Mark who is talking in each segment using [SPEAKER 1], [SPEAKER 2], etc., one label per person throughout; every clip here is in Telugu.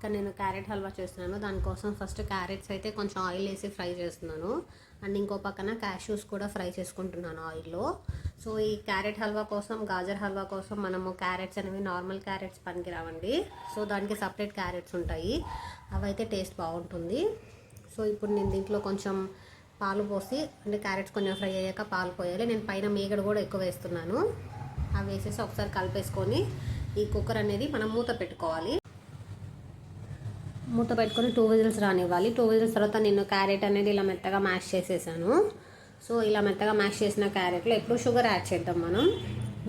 [SPEAKER 1] ఇక్కడ నేను క్యారెట్ హల్వా చేస్తున్నాను. దానికోసం ఫస్ట్ క్యారెట్స్ అయితే కొంచెం ఆయిల్ వేసి ఫ్రై చేస్తున్నాను. అండ్ ఇంకో పక్కన క్యాష్యూస్ కూడా ఫ్రై చేసుకుంటున్నాను ఆయిల్లో. సో ఈ క్యారెట్ హల్వా కోసం గాజర్ హల్వా కోసం మనము క్యారెట్స్ అనేవి నార్మల్ క్యారెట్స్ పనికిరావండి. సో దానికి సపరేట్ క్యారెట్స్ ఉంటాయి. అవైతే టేస్ట్ బాగుంటుంది. సో ఇప్పుడు నేను దీంట్లో కొంచెం పాలు పోసి అంటే క్యారెట్స్ కొంచెం ఫ్రై అయ్యాక పాలు పోయాలి. నేను పైన మీగడ కూడా ఎక్కువ వేస్తున్నాను. అవి వేసేసి ఒకసారి కలిపేసుకొని ఈ కుక్కర్ అనేది మనం మూత పెట్టుకోవాలి. మూత పెట్టుకొని టూ విజిల్స్ రానివ్వాలి. టూ విజిల్స్ తర్వాత నేను క్యారెట్ అనేది ఇలా మెత్తగా మ్యాష్ చేసేసాను. సో ఇలా మెత్తగా మ్యాష్ చేసిన క్యారెట్లో ఎప్పుడు షుగర్ యాడ్ చేద్దాం మనం.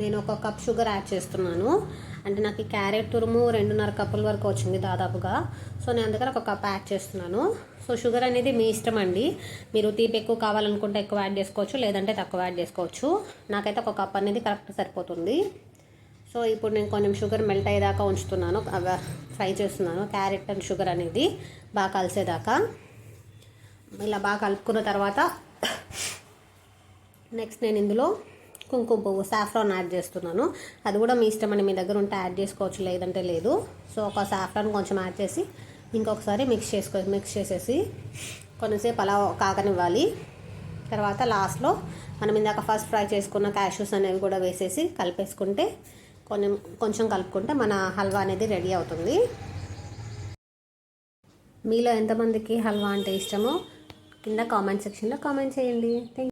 [SPEAKER 1] నేను ఒక కప్ షుగర్ యాడ్ చేస్తున్నాను. అంటే నాకు ఈ క్యారెట్ తురుము రెండున్నర కప్పుల వరకు వచ్చింది దాదాపుగా. సో నేను అందుకని ఒక కప్ యాడ్ చేస్తున్నాను. సో షుగర్ అనేది మీ ఇష్టం అండి. మీరు తీపి ఎక్కువ కావాలనుకుంటే ఎక్కువ యాడ్ చేసుకోవచ్చు లేదంటే తక్కువ యాడ్ చేసుకోవచ్చు. నాకైతే ఒక కప్ అనేది కరెక్ట్ సరిపోతుంది. సో ఇప్పుడు నేను కొంచెం షుగర్ మెల్ట్ అయ్యేదాకా ఉంచుతున్నాను. ఫ్రై చేస్తున్నాను. క్యారెట్ అండ్ షుగర్ అనేది బాగా కలిసేదాకా. ఇలా బాగా కలుపుకున్న తర్వాత నెక్స్ట్ నేను ఇందులో కుంకుమ పువ్వు సాఫ్రాన్ యాడ్ చేస్తున్నాను. అది కూడా మీ ఇష్టం అండి. మీ దగ్గర ఉంటే యాడ్ చేసుకోవచ్చు లేదంటే లేదు. సో ఒక సాఫ్రాన్ కొంచెం యాడ్ చేసి ఇంకొకసారి మిక్స్ చేసుకో మిక్స్ చేసేసి కొంచెంసేపు అలా కాకనివ్వాలి తర్వాత లాస్ట్లో మనం ఇందాక ఫస్ట్ ఫ్రై చేసుకున్న క్యాష్యూస్ అనేవి కూడా వేసేసి కలిపేసుకుంటే కొంచెం కొంచెం కలుపుకుంటే మన హల్వా అనేది రెడీ అవుతుంది. మీలో ఎంతమందికి హల్వా అంటే ఇష్టమో కింద కామెంట్ సెక్షన్లో కామెంట్ చేయండి. థ్యాంక్